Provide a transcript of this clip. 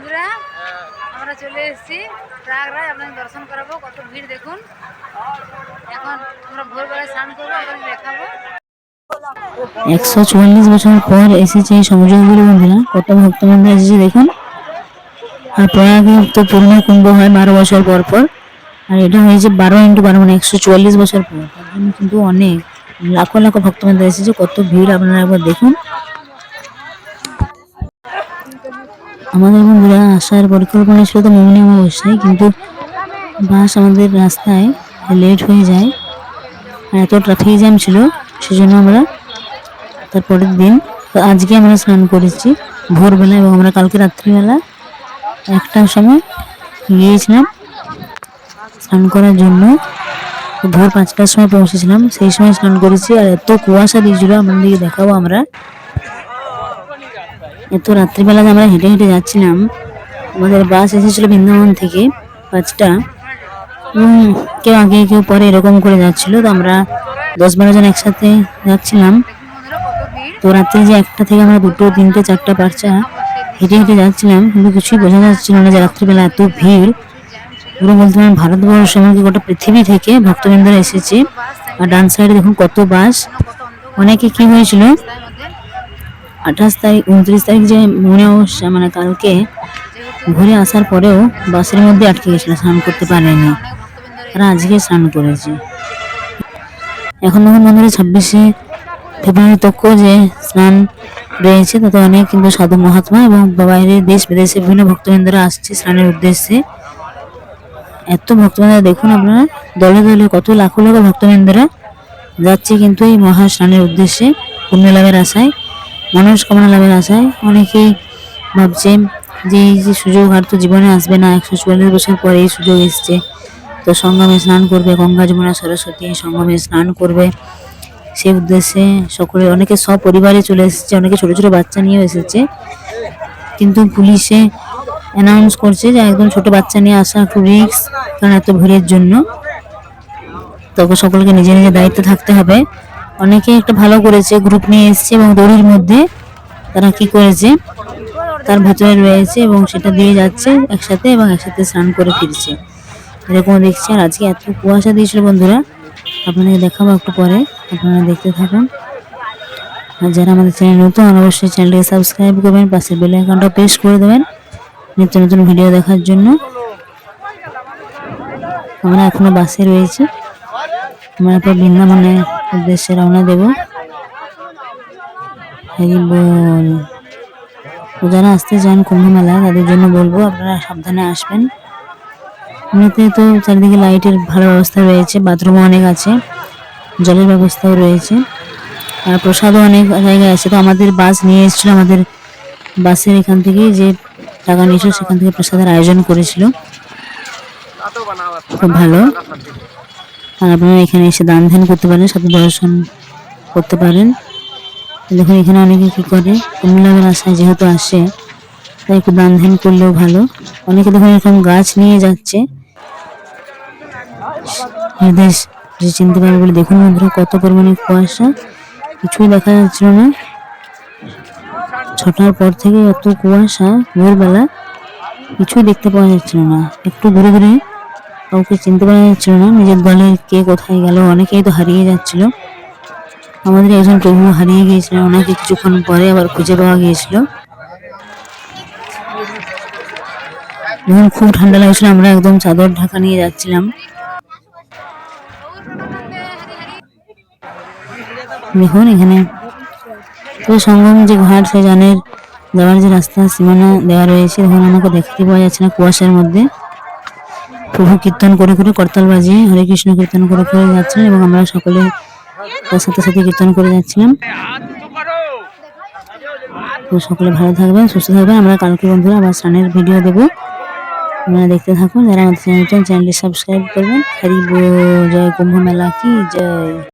বন্ধুরা, আমরা চলে এসেছি প্রয়াগরাজ আপনাদের দর্শন করাবো, কত ভিড় দেখুন। এখন আমরা ভোরবেলা স্নান করব আপনাদের দেখাবো। একশো চুয়াল্লিশ বছর পর এসেছে এই বন্ধুরা। কত ভক্তবৃন্দ এসেছে দেখুন। আর প্রয়াগে তো পূর্ণ কুম্ভ হয় বারো বছর পর পর। আর এটা হয়েছে বারো ইন্টু বারো মানে একশো চুয়াল্লিশ বছর পর। কিন্তু অনেক লাখো লাখো ভক্তবৃন্দ এসেছে, কত ভিড় আপনারা একবার দেখুন। আমাদের বন্ধুরা আসার পরিকল্পনা ছিল তো মৌনি অমাবস্যায় কিন্তু বাস আমাদের রাস্তায় লেট হয়ে যায়। আর এত ট্রাফিক জ্যাম ছিল, সেজন্য আমরা তারপরের দিন তো আজকে আমরা স্নান করেছি ভোরবেলা এবং আমরা কালকে রাত্রিবেলা একটার সময় গিয়েছিলাম স্নান করার জন্য। ভোর পাঁচটার সময় পৌঁছেছিলাম, সেই সময় স্নান করেছি আর এত কুয়াশা দিয়েছিল, আপনাদেরকে দেখাবো আমরা। এত রাত্রিবেলা আমরা হেঁটে হেঁটে যাচ্ছিলাম, আমাদের বাস এসেছিল বৃন্দাবন থেকে পাঁচটা কেউ আগে কেউ পরে এরকম করে যাচ্ছিল, তো আমরা দশ বারো জন একসাথে যাচ্ছিলাম। তো রাত্রে যে একটা থেকে আমরা দুটো, তিনটে, চারটা পাঁচটা হেঁটে হেঁটে যাচ্ছিলাম, কিন্তু কিছুই বোঝা যাচ্ছিল না যে রাত্রিবেলা এত ভিড়। পুরো বলতে পারেন ভারতবর্ষ এমনকি গোটা পৃথিবী থেকে ভক্তবৃন্দরা এসেছে। আর ডান সাইডে দেখুন কত বাস অনেকে কি হয়েছিল আঠাশ তারিখ, উনত্রিশ তারিখ যে মনে অবশ্যই মানে কালকে ঘুরে আসার পরেও বাসের মধ্যে আটকে গেছিল, স্নান করতে পারেনি। তারা আজকে স্নান করেছে। এখন দেখুন বন্ধুরা, ছাব্বিশে ফেব্রুয়ারি তক্ষ যে স্নান রয়েছে, তাতে অনেক কিন্তু সাধু মহাত্মা এবং বাইরে দেশ বিদেশে বিভিন্ন ভক্তবৃন্দরা আসছে স্নানের উদ্দেশ্যে। এত ভক্তবৃন্দ দেখুন আপনারা, দলে দলে কত লাখো লাখো ভক্তবৃন্দরা যাচ্ছে কিন্তু এই মহা স্নানের উদ্দেশ্যে পুণ্য লাভের আশায়। মনস্কামনা লাভের আশায় অনেকেই ভাবছে যে এই যে সুযোগ আর তো জীবনে আসবে না, একশো চুয়াল্লিশ বছর পরে এই সুযোগ এসছে। তো সঙ্গমে স্নান করবে, গঙ্গা, যমুনা, সরস্বতী, সঙ্গমে স্নান করবে। সেই উদ্দেশ্যে সকলে, অনেকে সপরিবারে চলে এসেছে, অনেকে ছোট ছোট বাচ্চা নিয়েও এসেছে। কিন্তু পুলিশে অ্যানাউন্স করছে যে একদম ছোট বাচ্চা নিয়ে আসা একটু রিস্ক কারণ এত ভিড়ের জন্য। তবে সকলকে নিজে নিজে দায়িত্ব থাকতে হবে। অনেকে একটা ভালো করেছে গ্রুপ নিয়ে এসেছে এবং দড়ির মধ্যে তারা কি করেছে, তার ভেতরে রয়েছে এবং সেটা দিয়ে যাচ্ছে একসাথে এবং একসাথে স্নান করে ফিরছে। এরকম দেখছি। আর আজকে এত কুয়াশা দিয়েছিল বন্ধুরা আপনাদের দেখাবো একটু পরে, আপনারা দেখতে থাকুন। আর যারা আমাদের চ্যানেল নতুন, অবশ্যই চ্যানেলটিকে সাবস্ক্রাইব করবেন, পাশে বেল আইকনটা প্রেস করে দেবেন নিত্য নতুন ভিডিও দেখার জন্য। আমরা এখনও বাসে রয়েছি। আমরা তো বৃন্দাবনের উদ্দেশ্যে রওনা দেব। যারা আসতে চান কুম্ভ মেলায় তাদের জন্য বলব, আপনারা সাবধানে আসবেন। এমনিতে তো চারিদিকে লাইটের ভালো ব্যবস্থা রয়েছে, বাথরুমও অনেক আছে, জলের ব্যবস্থাও রয়েছে, আর প্রসাদও অনেক জায়গায় আছে। তো আমাদের বাস নিয়ে এসেছিল, আমাদের বাসের এখান থেকে যে টাকা নিয়েছিল, সেখান থেকে প্রসাদের আয়োজন করেছিল। খুব ভালো। আর আপনারা এখানে এসে দান ধ্যান করতে পারেন সাথে দর্শন করতে পারেন। দেখুন, এখানে অনেকে কি করে? কুমিল্লামের আশায় যেহেতু আসে, তাই একটু দান ধ্যান করলেও ভালো। অনেকে দেখুন, এরকম গাছ নিয়ে যাচ্ছে। এদের যে চিনতে পারবে বলে দেখুন বন্ধুরা, কত পরিমাণে কুয়াশা। কিছুই দেখা যাচ্ছিল না। ছটার পর থেকে এত কুয়াশা, ভোরবেলা। কিছুই দেখতে পাওয়া যাচ্ছিল না। একটু ঘুরে ঘুরে কাউকে চিনতে পারা যাচ্ছিল না। নিজের দলে কে কোথায় গেল, অনেকেই তো হারিয়ে যাচ্ছিল। আমাদের একজন প্রভু হারিয়ে গিয়েছিল ওনাকে কিছুক্ষণ পরে আবার খুঁজে পাওয়া গিয়েছিল। যখন খুব ঠান্ডা লাগছিল, আমরা একদম চাদর ঢাকা নিয়ে যাচ্ছিলাম। দেখুন, এখানে তো সঙ্গম যে ঘাট, সে জানের যাওয়ার যে রাস্তা, সীমানা দেওয়া রয়েছে, দেখুন আমাকে দেখতে পাওয়া যাচ্ছে না কুয়াশার মধ্যে। প্রভু কীর্তন করে করে করতাল বাজিয়ে হরে কৃষ্ণ কীর্তন করে করে যাচ্ছিলেন এবং আমরা সকলে তার সাথে সাথে কীর্তন করে যাচ্ছিলাম। তো সকলে ভালো থাকবেন, সুস্থ থাকবেন। আমরা কালকে বন্ধুরা আবার স্নানের ভিডিও দেবো। আপনারা দেখতে থাকুন, যারা আমাদের চ্যানেলটা চ্যানেলটি সাবস্ক্রাইব করবেন। হরি জয় কুম্ভ মেলা কি, জয়।